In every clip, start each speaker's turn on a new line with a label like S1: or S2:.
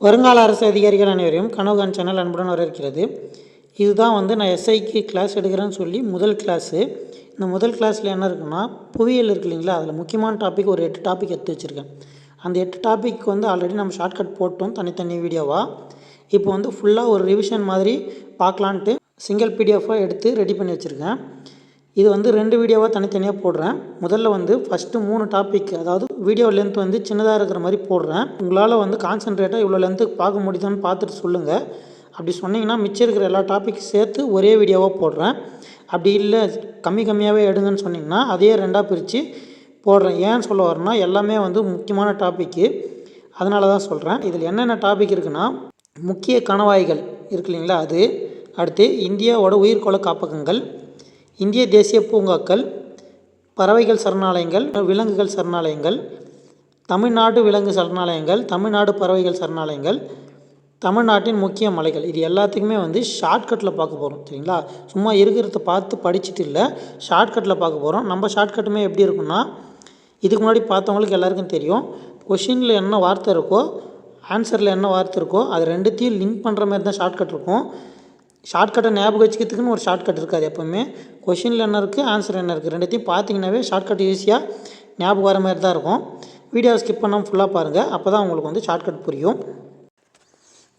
S1: வருங்கால அரசு அதிகாரிகள் அனைவரையும் கனவுகான் சேனல் அன்புடன் வரவேற்கிறது. இதுதான் வந்து நான் எஸ்ஐக்கு கிளாஸ் எடுக்கிறேன்னு சொல்லி முதல் கிளாஸு இந்த முதல் கிளாஸில் என்ன இருக்குன்னா புவியியல் இருக்கு இல்லைங்களா? அதில் முக்கியமான டாபிக் ஒரு எட்டு டாபிக் எடுத்து வச்சுருக்கேன். அந்த எட்டு டாபிக் வந்து ஆல்ரெடி நம்ம ஷார்ட்கட் போட்டோம் தனித்தனி வீடியோவாக இப்போ வந்து ஃபுல்லாக ஒரு ரிவிஷன் மாதிரி பார்க்கலான்ட்டு சிங்கிள் பிடிஎஃபாக எடுத்து ரெடி பண்ணி வச்சுருக்கேன். இது வந்து ரெண்டு வீடியோவாக தனித்தனியாக போடுறேன். முதல்ல வந்து ஃபஸ்ட்டு மூணு டாபிக் அதாவது வீடியோ லென்த் வந்து சின்னதாக இருக்கிற மாதிரி போடுறேன். உங்களால் வந்து கான்சன்ட்ரேட்டாக இவ்வளோ லென்த்து பார்க்க முடியுதான்னு பார்த்துட்டு சொல்லுங்கள் அப்படி சொன்னீங்கன்னா மிச்சம் இருக்கிற எல்லா டாபிக் சேர்த்து ஒரே வீடியோவாக போடுறேன். அப்படி இல்லை கம்மி கம்மியாகவே எடுங்கன்னு சொன்னிங்கன்னா அதையே ரெண்டாக பிரித்து போடுறேன். ஏன்னு சொல்ல வரேன்னா எல்லாமே வந்து முக்கியமான டாப்பிக்கு அதனால தான் சொல்கிறேன் இதில் என்னென்ன டாபிக் இருக்குன்னா முக்கிய கணவாய்கள் இருக்கு இல்லைங்களா அது. அடுத்து இந்தியாவோட உயிர்கோள காப்பகங்கள். இந்திய தேசிய பூங்காக்கள் பறவைகள் சரணாலயங்கள் விலங்குகள் சரணாலயங்கள் தமிழ்நாடு விலங்கு சரணாலயங்கள் தமிழ்நாடு பறவைகள் சரணாலயங்கள் தமிழ்நாட்டின் முக்கிய மலைகள். இது எல்லாத்துக்குமே வந்து ஷார்ட்கட்டில் பார்க்க போகிறோம் சரிங்களா? சும்மா இருக்கிறத பார்த்து படிச்சுட்டு இல்லை ஷார்ட்கட்டில் பார்க்க போகிறோம் நம்ம ஷார்ட்கட்டுமே எப்படி இருக்குன்னா இதுக்கு முன்னாடி பார்த்தவங்களுக்கு எல்லாருக்கும் தெரியும். கொஷினில் என்ன வார்த்தை இருக்கோ ஆன்சரில் என்ன வார்த்தை இருக்கோ அது ரெண்டுத்தையும் லிங்க் பண்ணுற மாதிரி தான் ஷார்ட்கட் இருக்கும். ஷார்ட்கட்டை ஞாபகம் வச்சுக்கிறதுக்குன்னு ஒரு ஷார்ட்கட் இருக்காது எப்போவுமே. கொஷினில் என்ன இருக்குது ஆன்சர் என்ன இருக்குது ரெண்டுத்தையும் பார்த்தீங்கன்னாவே ஷார்ட்கட் ஈஸியாக ஞாபகம் வர மாதிரி தான் இருக்கும். வீடியோவை ஸ்கிப் பண்ணாமல் ஃபுல்லாக பாருங்கள் அப்போ தான் உங்களுக்கு வந்து ஷார்ட்கட் புரியும்.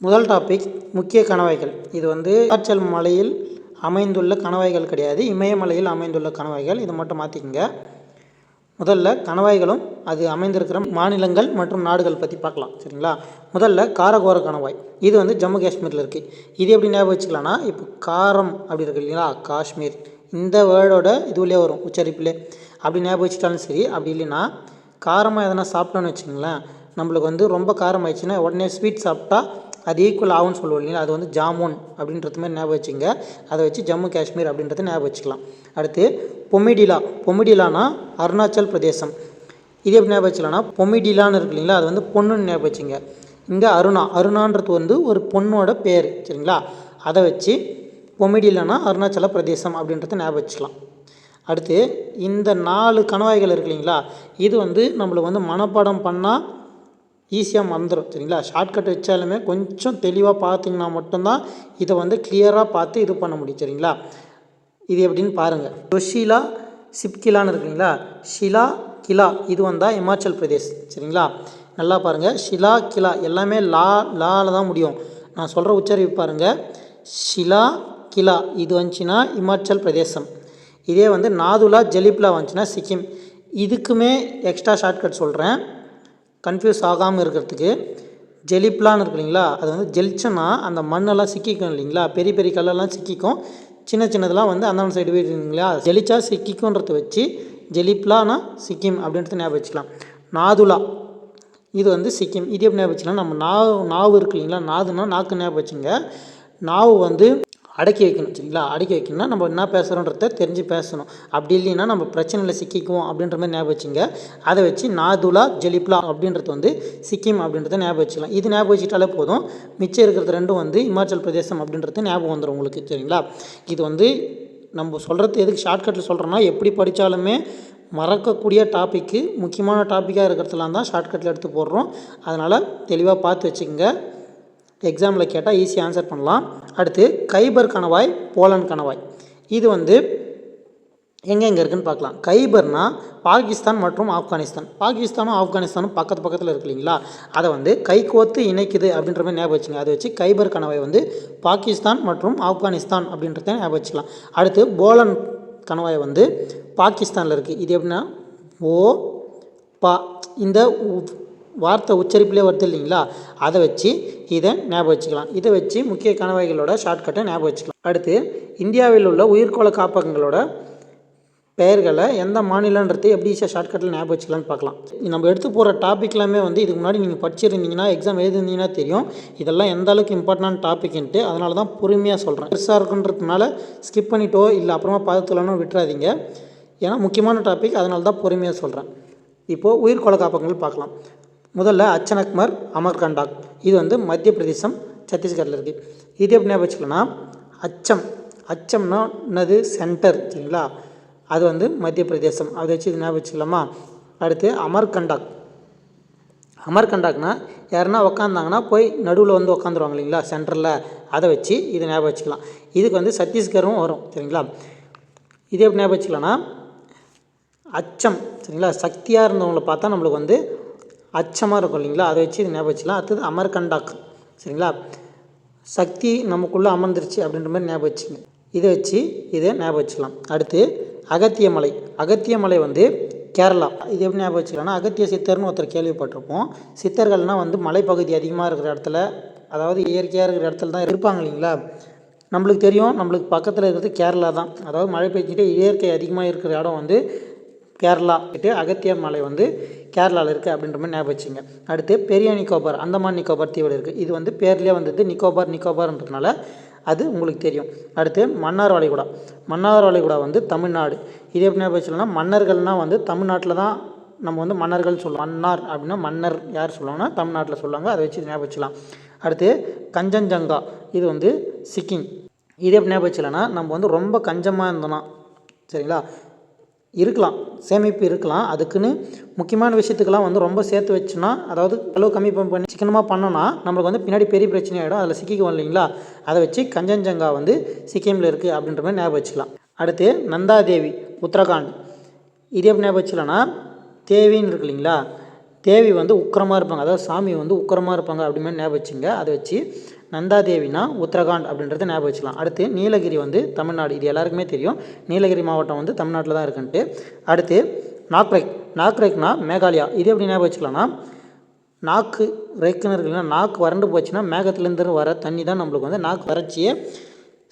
S1: முதல் டாபிக் முக்கிய கணவாய்கள். இது வந்து ஆற்றல் மலையில் அமைந்துள்ள கணவாய்கள் கிடையாது. இமயமலையில் அமைந்துள்ள கணவாய்கள். இதை மட்டும் மாற்றிக்கங்க முதல்ல கணவாய்களும் அது அமைந்திருக்கிற மாநிலங்கள் மற்றும் நாடுகள் பற்றி பார்க்கலாம் சரிங்களா? முதல்ல காரகோர கணவாய் இது வந்து ஜம்மு காஷ்மீரில் இருக்குது இது எப்படி ஞாபகம் வச்சுக்கலாம்னா இப்போ காரம் அப்படி இருக்கு இல்லைங்களா? காஷ்மீர். இந்த வேர்டோட இதுவிலே வரும் உச்சரிப்பிலே. அப்படி ஞாபகம் வச்சுட்டாலும் சரி அப்படி இல்லைன்னா காரமாக எதனா சாப்பிட்டோன்னு வச்சுங்களேன் நம்மளுக்கு வந்து ரொம்ப காரம் ஆயிடுச்சுன்னா உடனே ஸ்வீட் சாப்பிட்டா அது ஈக்குவல் ஆகும்னு சொல்லுவோம் இல்லைங்களா? அது வந்து ஜாமுன் அப்படின்றது மாதிரி ஞாபகம் வச்சுங்க. அதை வச்சு ஜம்மு காஷ்மீர் அப்படின்றத ஞாபகம் வச்சுக்கலாம். அடுத்து பொமிடிலா. பொமிடிலானா அருணாச்சல் பிரதேசம். இது எப்படி ஞாபகம் வச்சுக்கலாம்னா பொமிடிலான்னு இருக்கு இல்லைங்களா? அது வந்து பொண்ணுன்னு ஞாபகம் வச்சுங்க. இங்கே அருணா அருணான்றது வந்து ஒரு பொண்ணோட பேர் சரிங்களா? அதை வச்சு பொமிடிலானா அருணாச்சல பிரதேசம் அப்படின்றத ஞாபகம் வச்சுக்கலாம். அடுத்து இந்த நாலு கணவாய்கள் இருக்கு இல்லைங்களா? இது வந்து நம்மளுக்கு வந்து மனப்பாடம் பண்ணால் ஈஸியாக மறந்துடும் சரிங்களா? ஷார்ட்கட் வச்சாலுமே கொஞ்சம் தெளிவாக பார்த்தீங்கன்னா மட்டும்தான் இதை வந்து கிளியராக பார்த்து இது பண்ண முடியும் சரிங்களா? இது எப்படின்னு பாருங்கள் ஜொஷிலா சிப்கிலான்னு இருக்குங்களா ஷிலா கிலா இது வந்தால் இமாச்சல் பிரதேஷ் சரிங்களா? நல்லா பாருங்கள் ஷிலா கிலா எல்லாமே லா லாவில் தான் முடியும். நான் சொல்கிற உச்சரிப்பு பாருங்கள் ஷிலா கிலா இது வந்துச்சுன்னா இமாச்சல் பிரதேசம். இதே வந்து நாதுலா ஜலிப்லா வந்துச்சுன்னா சிக்கிம். இதுக்குமே எக்ஸ்ட்ரா ஷார்ட்கட் சொல்கிறேன் கன்ஃபியூஸ் ஆகாமல் இருக்கிறதுக்கு ஜெலிப்லான்னு இருக்கு இல்லைங்களா? அது வந்து ஜெலிச்சோன்னா அந்த மண்ணெல்லாம் சிக்கிக்கும் இல்லைங்களா? பெரிய பெரிய கல்லெல்லாம் சிக்கிக்கும். சின்ன சின்னதெல்லாம் வந்து அந்தாண்ட சைடு போயிட்டு இல்லைங்களா ஜெலிச்சா சிக்கிக்குன்றத வச்சு ஜெலிப்லானா சிக்கிம் அப்படின்றது ஞாபகம் வச்சுக்கலாம். நாதுலா. இது வந்து சிக்கிம். இது எப்படி ஞாபகம் வச்சுக்கலாம்? நம்ம நாவு நாவு இருக்கு இல்லைங்களா? நாதுனா நாக்கு ஞாபகம் வச்சுங்க. நாவு வந்து அடக்கி வைக்கணும் சரிங்களா? அடக்கி வைக்கணும்னா நம்ம என்ன பேசுகிறோன்றத தெரிஞ்சு பேசணும். அப்படி இல்லைன்னா நம்ம பிரச்சனையில் சிக்கிக்குவோம் அப்படின்ற மாதிரி ஞாபகம் வச்சுங்க. அதை வச்சு நாதுலா ஜெலிப்லா அப்படின்றது வந்து சிக்கிம் அப்படின்றத ஞாபகம் வச்சுக்கலாம். இது ஞாபகம் வச்சுட்டாலே போதும். மிச்சம் இருக்கிறது ரெண்டும் வந்து இமாச்சல் பிரதேசம் அப்படின்றது ஞாபகம் வந்துடும் உங்களுக்கு சரிங்களா? இது வந்து நம்ம சொல்கிறது எதுக்கு ஷார்ட்கட்டில் சொல்கிறோன்னா எப்படி படித்தாலுமே மறக்கக்கூடிய டாப்பிக்கு முக்கியமான டாப்பிக்காக இருக்கிறதுலாம் தான் ஷார்ட்கட்டில் எடுத்து போடுறோம். அதனால் தெளிவாக பார்த்து வச்சுக்கோங்க. எக்ஸாமில் கேட்டால் ஈஸியாக ஆன்சர் பண்ணலாம். அடுத்து கைபர் கணவாய் போலன் கணவாய். இது வந்து எங்கெங்கே இருக்குன்னு பார்க்கலாம். கைபர்னா பாகிஸ்தான் மற்றும் ஆப்கானிஸ்தான். பாகிஸ்தானும் ஆப்கானிஸ்தானும் பக்கத்து பக்கத்தில் இருக்கு இல்லைங்களா? அதை வந்து கைகோத்து இணைக்குது அப்படின்ற மாதிரி ஞாபகம் வச்சுங்க. அதை வச்சு கைபர் கணவாய் வந்து பாகிஸ்தான் மற்றும் ஆப்கானிஸ்தான் அப்படின்றத ஞாபகம் வச்சுக்கலாம். அடுத்து போலன் கணவாய் வந்து பாகிஸ்தானில் இருக்குது இது எப்படின்னா ஓ பா இந்த வார்த்தை உச்சரிப்பிலே வருது இல்லைங்களா? அதை வச்சு இதை ஞாபகம் வச்சுக்கலாம். இதை வச்சு முக்கிய கணவாய்களோட ஷார்ட்கட்டை ஞாபகம் வச்சுக்கலாம். அடுத்து இந்தியாவில் உள்ள உயிர்கோள காப்பகங்களோட பெயர்களை எந்த மாநிலன்றது எப்படி ஈஸியாக ஷார்ட்கட்டில் ஞாபகம் வச்சுக்கலாம்னு பார்க்கலாம். நம்ம எடுத்து போகிற டாபிக் எல்லாமே வந்து இதுக்கு முன்னாடி நீங்கள் படிச்சிருந்தீங்கன்னா எக்ஸாம் எழுதிருந்தீங்கன்னா தெரியும். இதெல்லாம் எந்த அளவுக்கு இம்பார்ட்டன்ட் டாபிக்ன்ட்டு அதனால தான் பொறுமையாக சொல்கிறேன் பெருசாக இருக்குன்றதுனால ஸ்கிப் பண்ணிட்டோ இல்லை அப்புறமா பார்த்துக்கலான்னு விட்டுறாதீங்க. ஏன்னா முக்கியமான டாபிக் அதனால தான் பொறுமையாக சொல்கிறேன் இப்போது உயிர்கோள காப்பகங்கள் பார்க்கலாம். முதல்ல அச்சனக்மர் அமர்கண்டாக் இது வந்து மத்திய பிரதேசம் சத்தீஸ்கரில் இருக்குது இது எப்படி ஞாபகம் வச்சுக்கலாம்னா அச்சம். அச்சம்னா என்னது? சென்டர் சரிங்களா? அது வந்து மத்திய பிரதேசம். அதை வச்சு இது ஞாபகம் வச்சுக்கலாமா? அடுத்து அமர்கண்டாக். அமர்கண்டாக்னா யாருன்னா உக்காந்தாங்கன்னா போய் நடுவில் வந்து உக்காந்துருவாங்க இல்லைங்களா? சென்டரில் அதை வச்சு இது ஞாபகம் வச்சுக்கலாம். இதுக்கு வந்து சத்தீஸ்கரும் வரும் சரிங்களா? இது எப்படி ஞாபகம் வச்சுக்கலாம்னா அச்சம் சரிங்களா? சக்தியாக இருந்தவங்கள பார்த்தா நம்மளுக்கு வந்து அச்சமாக இருக்கும் இல்லைங்களா? அதை வச்சு இது ஞாபகம் வச்சுக்கலாம். அடுத்தது அமர்கண்டாக் சரிங்களா? சக்தி நமக்குள்ளே அமர்ந்துருச்சு அப்படின்ற மாதிரி ஞாபகம் வச்சுங்க. இதை வச்சு இதை ஞாபகம் வச்சுக்கலாம். அடுத்து அகத்திய மலை. அகத்திய மலை வந்து கேரளா. இது எப்படி ஞாபகம் வச்சுக்கலாம்னா அகத்திய சித்தர்னு ஒருத்தர் கேள்விப்பட்டிருப்போம். சித்தர்கள்னால் வந்து மலைப்பகுதி அதிகமாக இருக்கிற இடத்துல அதாவது இயற்கையாக இருக்கிற இடத்துல தான் இருப்பாங்க இல்லைங்களா? நம்மளுக்கு தெரியும் நம்மளுக்கு பக்கத்தில் இருக்கிறது கேரளா தான். அதாவது மழை பெய்ஞ்சிட்டு இயற்கை அதிகமாக இருக்கிற இடம் வந்து கேரளா. கிட்டே அகத்திய மலை வந்து கேரளாவில் இருக்குது அப்படின்ற மாதிரி ஞாபகம் வச்சுங்க. அடுத்து பெரிய நிக்கோபார் அந்தமான் நிக்கோபார் தீவில் இருக்குது இது வந்து பேர்லேயே வந்தது நிக்கோபார் நிக்கோபார்ன்றதுனால அது உங்களுக்கு தெரியும். அடுத்து மன்னார் வளைகுடா மன்னார் வளைகுடா வந்து தமிழ்நாடு. இது எப்படி ஞாபகம் மன்னர்கள்னால் வந்து தமிழ்நாட்டில் தான் நம்ம வந்து மன்னர்கள் சொல்லுவோம். மன்னார் அப்படின்னா மன்னர் யார் சொல்லுவாங்கன்னா தமிழ்நாட்டில் சொல்லுவாங்க. அதை வச்சு ஞாபகம் வச்சுக்கலாம். அடுத்து கஞ்சன்ஜங்கா. இது வந்து சிக்கிம். இது எப்படி ஞாபகம் நம்ம வந்து ரொம்ப கஞ்சமாக இருந்தோம்னா சரிங்களா? இருக்கலாம் சேமிப்பு இருக்கலாம். அதுக்குன்னு முக்கியமான விஷயத்துக்கெல்லாம் வந்து ரொம்ப சேர்த்து வச்சுன்னா அதாவது அளவு கம்மி பண்ணி சிக்கனமாக பண்ணோன்னா நம்மளுக்கு வந்து பின்னாடி பெரிய பிரச்சனை ஆகிடும் அதில் சிக்கிக்குவோம் இல்லைங்களா? அதை வச்சு கஞ்சன்ஜங்கா வந்து சிக்கிமில் இருக்குது அப்படின்ற மாதிரி ஞாபகம் வச்சுக்கலாம். அடுத்து நந்தாதேவி உத்தரகாண்ட். இது எப்படி ஞாபகம் வச்சுக்கலாம்னா தேவின்னு இருக்கு இல்லைங்களா? தேவி வந்து உக்கிரமாக இருப்பாங்க. அதாவது சாமி வந்து உக்கிரமாக இருப்பாங்க அப்படின்னு ஞாபகம் வச்சுங்க. அதை வச்சு நந்தாதேவினா உத்தரகாண்ட் அப்படின்றத ஞாபகம் வச்சுக்கலாம். அடுத்து நீலகிரி வந்து தமிழ்நாடு. இது எல்லாருக்குமே தெரியும். நீலகிரி மாவட்டம் வந்து தமிழ்நாட்டில் தான் இருக்குன்ட்டு. அடுத்து நாக்ரைக் நாக்ரைக்னா மேகாலயா. இது எப்படி ஞாபகம் வச்சுக்கலாம்னா நாக்கு ரைக்குன்னு இருக்குல்ல நாக்கு வறண்டு போச்சுன்னா மேகத்துலேருந்து வர தண்ணி தான் நம்மளுக்கு வந்து நாக்கு வறட்சியை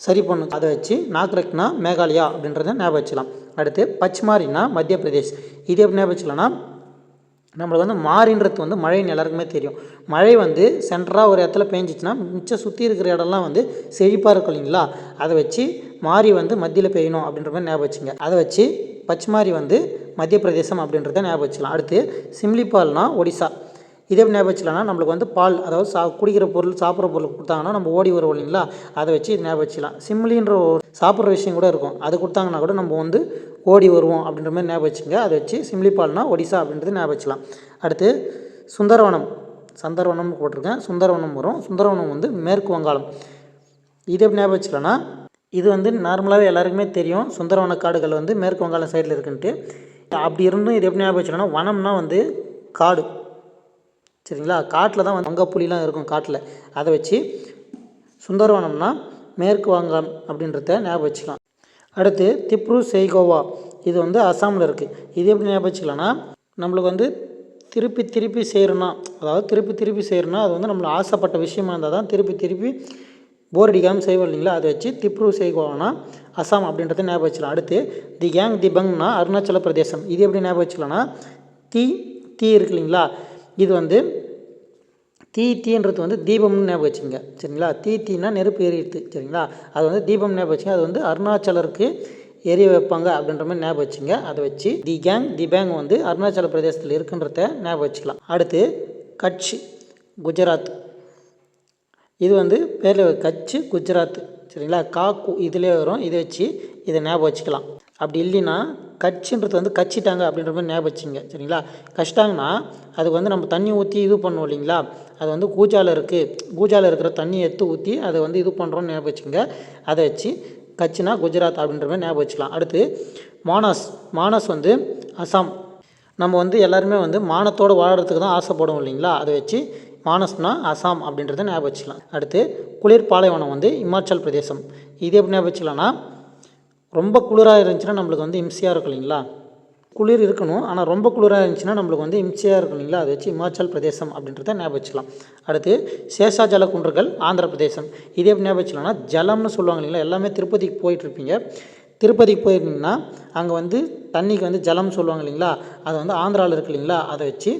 S1: சரி பண்ணும். அதை வச்சு நாக்ரைக்னா மேகாலயா அப்படின்றத ஞாபகம் வச்சுக்கலாம். அடுத்து பச்மாரினா மத்திய பிரதேஷ் இது எப்படி ஞாபகம் வச்சுக்கலாம்னா நம்மளுக்கு வந்து மாறின்றது வந்து மழைன்னு எல்லாருக்குமே தெரியும். மழை வந்து சென்டராக ஒரு இடத்துல பெஞ்சிச்சுன்னா மிச்சம் சுற்றி இருக்கிற இடம்லாம் வந்து செழிப்பாக இருக்கும் இல்லைங்களா? அதை வச்சு மாறி வந்து மத்தியில் பெய்யணும் அப்படின்ற மாதிரி ஞாபகம் வச்சுங்க. அதை வச்சு பச்மாரி வந்து மத்திய பிரதேசம் அப்படின்றத ஞாபகம் வச்சுக்கலாம். அடுத்து சிம்லிபால்னா ஒடிசா. இதே ஞாபகம் வச்சுலாம்னா நம்மளுக்கு வந்து பால் அதாவது சா குடிக்கிற பொருள் சாப்பிட்ற பொருள் கொடுத்தாங்கன்னா நம்ம ஓடி வருவோம் இல்லைங்களா? அதை வச்சு இது ஞாபகம் வச்சுலாம் சிம்லின்ற ஒரு சாப்பிட்ற விஷயம் கூட இருக்கும். அது கொடுத்தாங்கன்னா கூட நம்ம வந்து ஓடி வருவோம் அப்படின்ற மாதிரி ஞாபகம் வச்சுங்க அதை வச்சு சிம்லி பால்னா ஒடிசா அப்படின்றது ஞாபகம் வச்சுலாம் அடுத்து சுந்தரவனம். சந்தரவனம் போட்டிருக்கேன். சுந்தரவனம் வரும். சுந்தரவனம் வந்து மேற்கு வங்காளம். இது எப்படி ஞாபகம் வச்சுக்கலாம்னா இது வந்து நார்மலாகவே எல்லாருக்குமே தெரியும். சுந்தரவன காடுகள் வந்து மேற்கு வங்காளம் சைடில் இருக்குன்ட்டு. அப்படி இருந்தும் இது எப்படி ஞாபகம் வச்சுக்கலாம்னா வனம்னா வந்து காடு. சரிங்களா? காட்டில் தான் வந்து வங்கப்புலிலாம் இருக்கும் காட்டில். அதை வச்சு சுந்தரவனம்னா மேற்கு வங்கம் அப்படின்றத ஞாபகம் வச்சுக்கலாம். அடுத்து திப்ரு செய்கோவா. இது வந்து அசாமில் இருக்குது இது எப்படி ஞாபகம் வச்சுக்கலாம்னா நம்மளுக்கு வந்து திருப்பி திருப்பி செய்கிறோன்னா அதாவது திருப்பி திருப்பி செய்கிறோன்னா அது வந்து நம்மளுக்கு ஆசைப்பட்ட விஷயமா இருந்தால் தான் திருப்பி திருப்பி போர் அடிக்காமல் செய்வோம் இல்லைங்களா? அதை வச்சு திப்ரு செய்கோவானா அசாம் அப்படின்றத ஞாபகம் வச்சுக்கலாம். அடுத்து தி கேங் தி பங்னா அருணாச்சல பிரதேசம். இது எப்படி ஞாபகம் வச்சுக்கலாம்னா தீ தீ இருக்கு இல்லைங்களா? இது வந்து தீ தீன்றது வந்து தீபம்னு ஞாபகம் வச்சுங்க சரிங்களா? தீ தீனா நெருப்பு எரியுது சரிங்களா? அது வந்து தீபம் ஞாபகம் வச்சுங்க அது வந்து அருணாச்சலருக்கு எரிய வைப்பாங்க அப்படின்ற மாதிரி ஞாபகம் வச்சுங்க அதை வச்சு தி கேங் தி பேங் வந்து அருணாச்சல பிரதேசத்தில் இருக்குன்றத ஞாபகம் வச்சுக்கலாம். அடுத்து கட்ச் குஜராத். இது வந்து பேரில் கட்ச் குஜராத். சரிங்களா? காக்கு இதிலே வரும். இதை வச்சு இதை ஞாபகம் வச்சுக்கலாம். அப்படி இல்லைன்னா கட்சின்றது வந்து கச்சிட்டாங்க அப்படின்ற மாதிரி ஞாபகம் வச்சுங்க சரிங்களா? கஷ்டாங்கன்னா அதுக்கு வந்து நம்ம தண்ணி ஊற்றி இது பண்ணுவோம் இல்லைங்களா? அது வந்து கூஜாவில் இருக்குது கூஜாவில் இருக்கிற தண்ணி எடுத்து ஊற்றி அதை வந்து இது பண்ணுறோன்னு ஞாபகம் வச்சுங்க. அதை வச்சு கட்சினா குஜராத் அப்படின்ற மாதிரி ஞாபகம் வச்சுக்கலாம். அடுத்து மானஸ். மானஸ் வந்து அசாம். நம்ம வந்து எல்லாருமே வந்து மானத்தோடு வாழறதுக்கு தான் ஆசைப்படுவோம் இல்லைங்களா? அதை வச்சு மானஸ்னா அசாம் அப்படின்றத ஞாபகம் வச்சுக்கலாம். அடுத்து குளிர் பாலைவனம் வந்து இமாச்சல் பிரதேசம். இது எப்படி ஞாபகம் வச்சுக்கலாம்னா ரொம்ப குளிராக இருந்துச்சுன்னா நம்மளுக்கு வந்து இம்சையாக இருக்கும் இல்லைங்களா? குளிர் இருக்கணும் ஆனால் ரொம்ப குளிராக இருந்துச்சுன்னா நம்மளுக்கு வந்து இம்சியாக இருக்கும் இல்லைங்களா? அதை வச்சு இமாச்சல் பிரதேசம் அப்படின்றத ஞாபகம் வச்சுக்கலாம் அடுத்து சேஷாஜல குன்றுகள் ஆந்திர பிரதேசம். இதே எப்படி ஞாபகம் வச்சுக்கலாம்னா ஜலம்னு சொல்லுவாங்க இல்லைங்களா? எல்லாமே திருப்பதிக்கு போயிட்டுருப்பீங்க. திருப்பதிக்கு போயிருந்தீங்கன்னா அங்கே வந்து தண்ணிக்கு வந்து ஜலம் சொல்லுவாங்க இல்லைங்களா? அது வந்து ஆந்திராவில் இருக்கு இல்லைங்களா? அதை வச்சு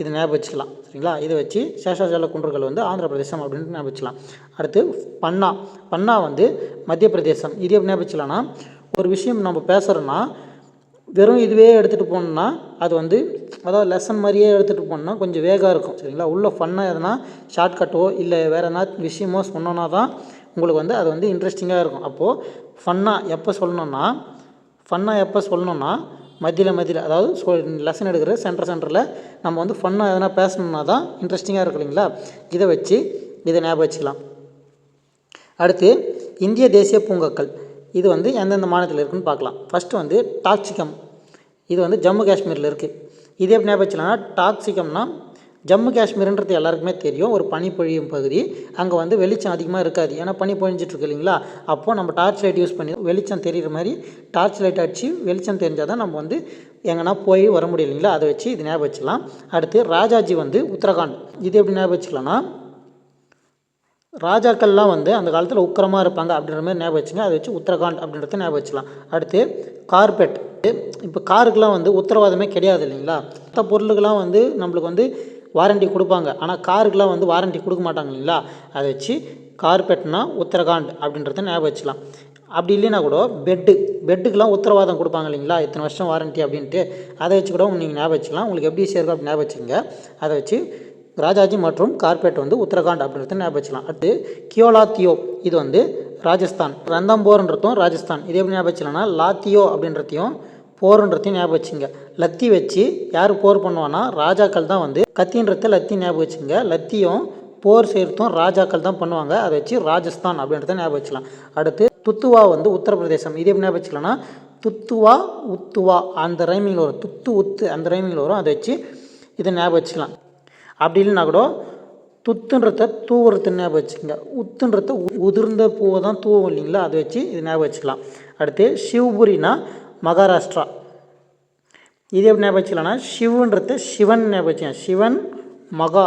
S1: இது ஞாபகம் வச்சுக்கலாம் சரிங்களா? இதை வச்சு சேஷாஜல குன்றுகள் வந்து ஆந்திர பிரதேசம் அப்படின்னு ஞாபகம் வச்சுக்கலாம் அடுத்து பன்னா. பன்னா வந்து மத்திய பிரதேசம் இது எப்படி ஞாபகம் வச்சுக்கலாம்னா ஒரு விஷயம் நம்ம பேசுகிறோன்னா வெறும் இதுவே எடுத்துகிட்டு போனோம்னா அது வந்து அதாவது லெசன் மாதிரியே எடுத்துகிட்டு போனோம்னா கொஞ்சம் வேகாக இருக்கும். சரிங்களா? உள்ளே ஃபன்னாக எதனா ஷார்ட்கட்டோ இல்லை வேறு எதனா விஷயமோ சொன்னோன்னா தான் உங்களுக்கு வந்து அது வந்து இன்ட்ரெஸ்டிங்காக இருக்கும். அப்போது ஃபன்னாக எப்போ சொல்லணுன்னா ஃபன்னாக எப்போ சொல்லணுன்னா மதியில் மதியில் அதாவது ஸோ லெசன் எடுக்கிற சென்டர் சென்டரில் நம்ம வந்து ஃபன்னாக எதனா பேசணுன்னா தான் இன்ட்ரெஸ்டிங்காக இருக்கும் இல்லைங்களா? இதை வச்சு இதை ஞாபகம் வச்சுக்கலாம். அடுத்து இந்திய தேசிய பூங்காக்கள். இது வந்து எந்தெந்த மாநிலத்தில் இருக்குன்னு பார்க்கலாம். ஃபஸ்ட்டு வந்து டாக்சிகம். இது வந்து ஜம்மு காஷ்மீரில் இருக்குது இது எப்படி ஞாபகம் வச்சுக்கலாம்னா டாக்சிகம்னா ஜம்மு காஷ்மீர்ன்றது எல்லாருக்குமே தெரியும். ஒரு பனி பொழியும் பகுதி. அங்கே வந்து வெளிச்சம் அதிகமாக இருக்காது. ஏன்னா பனி பொழிஞ்சிட்ருக்கு இல்லைங்களா? அப்போது நம்ம டார்ச் லைட் யூஸ் பண்ணி வெளிச்சம் தெரிகிற மாதிரி டார்ச் லைட் அடித்து வெளிச்சம் தெரிஞ்சால் தான் நம்ம வந்து எங்கன்னா போய் வர முடியும் இல்லைங்களா? அதை வச்சு இது ஞாபகம் வச்சுக்கலாம். அடுத்து ராஜாஜி வந்து உத்தரகாண்ட். இது எப்படி ஞாபகம் வச்சுக்கலாம்னா ராஜாக்கள்லாம் வந்து அந்த காலத்தில் உக்கிரமாக இருப்பாங்க அப்படின்ற மாதிரி ஞாபகம் வச்சுங்க. அதை வச்சு உத்தரகாண்ட் அப்படின்றத ஞாபகம் வச்சுக்கலாம். அடுத்து கார்பெட். இப்போ காருக்கெலாம் வந்து உத்தரவாதமே கிடையாது இல்லைங்களா? மற்ற பொருளுக்கெல்லாம் வந்து நம்மளுக்கு வந்து வாரண்டி கொடுப்பாங்க. ஆனால் காருக்கெலாம் வந்து வாரண்டி கொடுக்க மாட்டாங்க இல்லைங்களா? அதை வச்சு கார்பெட்னா உத்தரகாண்ட் அப்படின்றத ஞாபகம் வச்சுக்கலாம். அப்படி இல்லைன்னா கூட பெட்டு பெட்டுக்கெலாம் உத்தரவாதம் கொடுப்பாங்க இல்லைங்களா? இத்தனை வருஷம் வாரண்டி அப்படின்ட்டு. அதை வச்சு கூட நீங்கள் ஞாபகம் வச்சுக்கலாம். உங்களுக்கு எப்படி சேர்க்கும் அப்படி ஞாபகம் வச்சுங்க அதை வச்சு ராஜாஜி மற்றும் கார்பெட் வந்து உத்தரகாண்ட் அப்படின்றத ஞாபகம் வச்சுக்கலாம். அடுத்து கியோலாத்தியோ இது வந்து ராஜஸ்தான். ரந்தம்போர்ன்றதும் ராஜஸ்தான். இது எப்படி ஞாபகம் வச்சுக்கலாம்னா லாத்தியோ அப்படின்றதையும் போருன்றதையும் ஞாபகம் வச்சுங்க. லத்தி வச்சு யார் போர் பண்ணுவான்னா ராஜாக்கள் தான் வந்து கத்தின்றத லத்தி ஞாபகம் வச்சுங்க. லத்தியும் போர் செய்கிறதும் ராஜாக்கள் தான் பண்ணுவாங்க. அதை வச்சு ராஜஸ்தான் அப்படின்றத ஞாபகம் வச்சுக்கலாம். அடுத்து துத்துவா வந்து உத்தரப்பிரதேசம். இது எப்படி ஞாபகம் வச்சுக்கலாம்னா துத்துவா உத்துவா அந்த ரைமிங்கில் வரும். துத்து உத்து அந்த ரைமிங்கில் வரும். அதை வச்சு இதை ஞாபகம் வச்சுக்கலாம். அப்படி இல்லைனா கூட துத்துன்றத தூவுறத ஞாபகம் வச்சுக்கோங்க. உத்துன்றத உ- உதிர்ந்த பூவை தான் தூவும் இல்லைங்களா? அதை வச்சு இது ஞாபகம் வச்சுக்கலாம். அடுத்து சிவபுரினா மகாராஷ்டிரா. இது எப்படி ஞாபகம் வச்சுக்கலாம்னா சிவன்றத சிவன் ஞாபகம் சிவன் மகா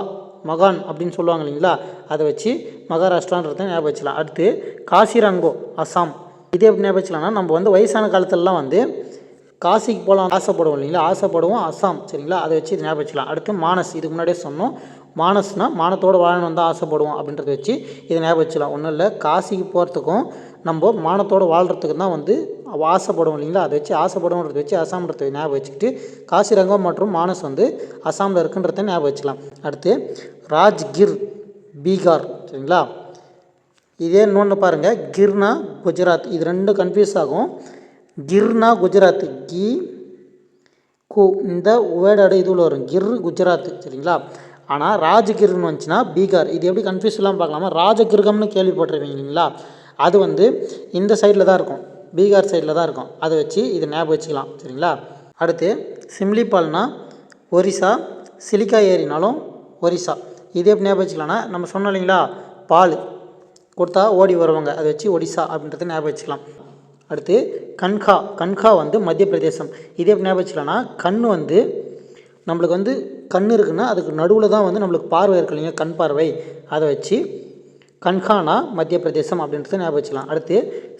S1: மகான் அப்படின்னு சொல்லுவாங்க இல்லைங்களா? அதை வச்சு மகாராஷ்டிரான்றத ஞாபகம் வச்சுக்கலாம். அடுத்து காசிரங்கோ அசாம். இது எப்படி ஞாபகம் வச்சுக்கலாம்னா நம்ம வந்து வயசான காலத்துலலாம் வந்து காசிக்கு போகலாம் ஆசைப்படுவோம் இல்லைங்களா? ஆசைப்படுவோம் அசாம் சரிங்களா? அதை வச்சு இது ஞாபகம் வச்சுக்கலாம். அடுத்து மானஸ். இதுக்கு முன்னாடியே சொன்னோம். மானஸ்னால் மானத்தோடு வாழணும் தான் ஆசைப்படுவோம் அப்படின்றத வச்சு இதை ஞாபகம் வச்சுக்கலாம். ஒன்றும் இல்லை காசிக்கு போகிறதுக்கும் நம்ம மானத்தோடு வாழ்கிறதுக்கு தான் வந்து ஆசைப்படும் ஆசைப்படுவோம் இல்லைங்களா? அதை வச்சு ஆசைப்படுவோன்றத வச்சு அசாம்ன்றத ஞாபகம் வச்சுக்கிட்டு காசிரங்கம் மற்றும் மானஸ் வந்து அசாமில் இருக்குன்றத ஞாபகம் வச்சுக்கலாம். அடுத்து ராஜ்கிர் பீகார் சரிங்களா? இதே இன்னொன்று பாருங்கள் கிர்னா குஜராத். இது ரெண்டும் கன்ஃபியூஸ் ஆகும். கிர்னா குஜராத். கி கு இந்த வேர்டோட இதுவில் வரும். கிர் குஜராத் சரிங்களா? ஆனால் ராஜகிர்னு வந்துச்சுன்னா பீகார். இது எப்படி கன்ஃபியூஸ் இல்லாமல் பார்க்கலாமா? ராஜகிருகம்னு கேள்விப்பட்டிருப்பீங்க இல்லைங்களா? அது வந்து இந்த சைடில் தான் இருக்கும். பீகார் சைடில் தான் இருக்கும். அதை வச்சு இதை ஞாபகம் வச்சுக்கலாம். சரிங்களா? அடுத்து சிம்லிபால்னா ஒரிசா சிலிக்கா ஏரினாலும் ஒரிசா. இது எப்படி ஞாபகம் வச்சுக்கலாம்னா நம்ம சொன்னோம் இல்லைங்களா? பால் கொடுத்தா ஓடி வருவாங்க. அதை வச்சு ஒடிசா அப்படின்றத ஞாபகம் வச்சுக்கலாம். அடுத்து கன்கா. கன்கா வந்து மத்திய பிரதேசம். இது எப்படி ஞாபகம் வச்சுக்கலாம்னா கண் வந்து நம்மளுக்கு வந்து கண் இருக்குன்னா அதுக்கு நடுவில் தான் வந்து நம்மளுக்கு பார்வை இருக்கு இல்லைங்க கண் பார்வை. அதை வச்சு கன்கானா மத்திய பிரதேசம் அப்படின்றத ஞாபகம் வச்சுக்கலாம். அடுத்து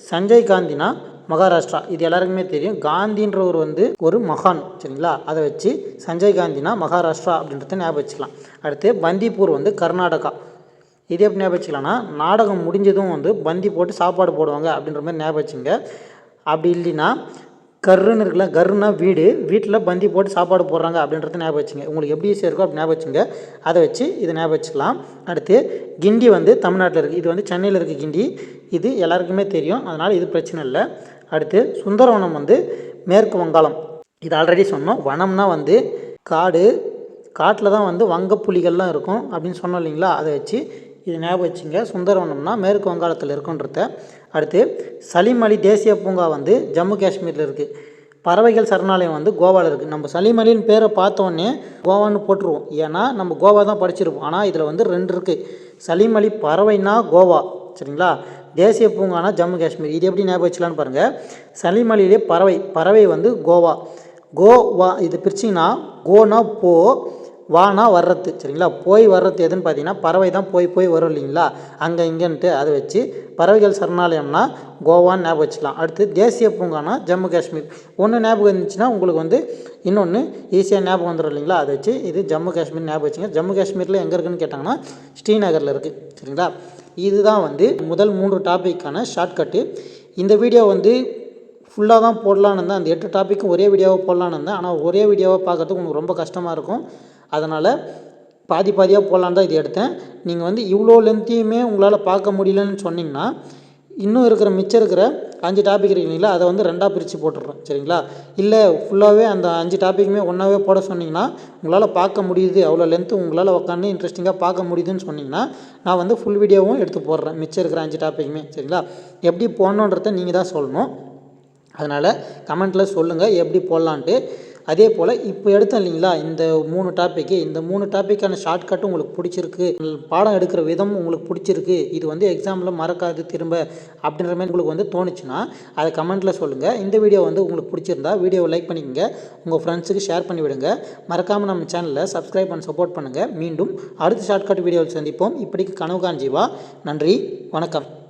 S1: சஞ்சய் காந்தினா மகாராஷ்டிரா. இது எல்லாருக்குமே தெரியும். காந்தின்றவர் வந்து ஒரு மகான் சரிங்களா? அதை வச்சு சஞ்சய் காந்தினா மகாராஷ்டிரா அப்படின்றத ஞாபகம் வச்சுக்கலாம். அடுத்து பந்திப்பூர் வந்து கர்நாடகா. இது எப்படி ஞாபகம் வச்சுக்கலாம்னா நாடகம் முடிஞ்சதும் வந்து பந்தி போட்டு சாப்பாடு போடுவாங்க அப்படின்ற மாதிரி ஞாபகம் வச்சுங்க. அப்படி இல்லைன்னா கருன்னு இருக்குல்ல கருன்னா வீடு வீட்டில் பந்தி போட்டு சாப்பாடு போடுறாங்க அப்படின்றத ஞாபகம் வச்சுங்க. உங்களுக்கு எப்படி ஈஸியாக இருக்கோ அப்படி ஞாபகம் வச்சுங்க. அதை வச்சு இதை ஞாபகம் வச்சுக்கலாம். அடுத்து கிண்டி வந்து தமிழ்நாட்டில் இருக்குது இது வந்து சென்னையில் இருக்க கிண்டி. இது எல்லாருக்குமே தெரியும். அதனால் இது பிரச்சனை இல்லை. அடுத்து சுந்தரவனம் வந்து மேற்கு வங்காளம். இது ஆல்ரெடி சொன்னோம். வனம்னா வந்து காடு. காட்டில் தான் வந்து வங்க புலிகள்லாம் இருக்கும் அப்படின்னு சொன்னோம் இல்லைங்களா? அதை வச்சு இது ஞாபகம் வச்சுங்க. சுந்தரவனம்னா மேற்கு வங்காளத்தில் இருக்குன்றத. அடுத்து சலீம் அலி தேசிய பூங்கா வந்து ஜம்மு காஷ்மீரில் இருக்குது பறவைகள் சரணாலயம் வந்து கோவாவில் இருக்குது நம்ம சலீம் அலின்னு பேரை பார்த்தோன்னே கோவான்னு போட்டுருவோம். ஏன்னா நம்ம கோவா தான் படிச்சிருப்போம். ஆனால் இதில் வந்து ரெண்டு இருக்குது சலீம் அலி பறவைனா கோவா. சரிங்களா? தேசிய பூங்கானா ஜம்மு காஷ்மீர். இது எப்படி ஞாபகம் வச்சுக்கலான்னு பாருங்கள் சலீம் அலியிலே பறவை. பறவை வந்து கோவா. கோவா இது பிரிச்சிங்கன்னா கோனா போ வானா வர்றது சரிங்களா? போய் வர்றது எதுன்னு பார்த்தீங்கன்னா பறவை தான் போய் போய் வரும் இல்லைங்களா? அங்கே இங்கேன்ட்டு அதை வச்சு பறவைகள் சரணாலயம்னா கோவான்னு ஞாபகம் வச்சுக்கலாம். அடுத்து தேசிய பூங்கானா ஜம்மு காஷ்மீர். ஒன்று ஞாபகம் இருந்துச்சுன்னா உங்களுக்கு வந்து இன்னொன்று ஈஸியாக ஞாபகம் வந்துடும் இல்லைங்களா? அதை வச்சு இது ஜம்மு காஷ்மீர் ஞாபகம் வச்சுங்க. ஜம்மு காஷ்மீரில் எங்கே இருக்குன்னு கேட்டாங்கன்னா ஸ்ரீநகரில் இருக்குது சரிங்களா? இதுதான் வந்து முதல் மூன்று டாப்பிக்கான ஷார்ட்கட்டு. இந்த வீடியோ வந்து ஃபுல்லாக தான் போடலான்னு இருந்தேன். அந்த எட்டு டாப்பிக்கும் ஒரே வீடியோவாக போடலான்னு இருந்தேன். ஆனால் ஒரே வீடியோவாக பார்க்கறதுக்கு உங்களுக்கு ரொம்ப கஷ்டமாக இருக்கும். அதனால் பாதி பாதியாக போடலான்னு தான் இது எடுத்தேன். நீங்கள் வந்து இவ்வளோ லென்த்தையுமே உங்களால் பார்க்க முடியலன்னு சொன்னிங்கன்னா இன்னும் இருக்கிற மிச்சம் இருக்கிற அஞ்சு டாபிக் இருக்குங்களா அதை வந்து ரெண்டாக பிரித்து போட்டுடுறோம் சரிங்களா? இல்லை ஃபுல்லாகவே அந்த அஞ்சு டாப்பிக்குமே ஒன்றாவே போட சொன்னிங்கன்னா உங்களால் பார்க்க முடியுது. அவ்வளோ லென்த்து உங்களால் உட்காந்து இன்ட்ரெஸ்டிங்காக பார்க்க முடியுதுன்னு சொன்னிங்கன்னா நான் வந்து ஃபுல் வீடியோவும் எடுத்து போடுறேன். மிச்சம் இருக்கிற அஞ்சு டாப்பிக்குமே சரிங்களா? எப்படி போடணுன்றதை நீங்கள் தான் சொல்லணும். அதனால் கமெண்ட்டில் சொல்லுங்கள் எப்படி போடலான்ட்டு. அதே போல் இப்போ எடுத்தேன் இல்லைங்களா இந்த மூணு டாப்பிக்கு இந்த மூணு டாப்பிக்கான ஷார்ட்கட்டும் உங்களுக்கு பிடிச்சிருக்கு பாடம் எடுக்கிற விதம் உங்களுக்கு பிடிச்சிருக்கு இது வந்து எக்ஸாமில் மறக்காது திரும்ப அப்படின்ற மாதிரி உங்களுக்கு வந்து தோணுச்சுன்னா அதை கமெண்ட்டில் சொல்லுங்கள் இந்த வீடியோ வந்து உங்களுக்கு பிடிச்சிருந்தா வீடியோவை லைக் பண்ணிக்கங்க உங்கள் ஃப்ரெண்ட்ஸுக்கு ஷேர் பண்ணிவிடுங்க மறக்காமல் நம்ம சேனலை சப்ஸ்கிரைப் பண்ணி சப்போர்ட் பண்ணுங்கள் மீண்டும் அடுத்த ஷார்ட்கட் வீடியோவில் சந்திப்போம். இப்படிக்கு கனவு காஞ்சிவா நன்றி வணக்கம்.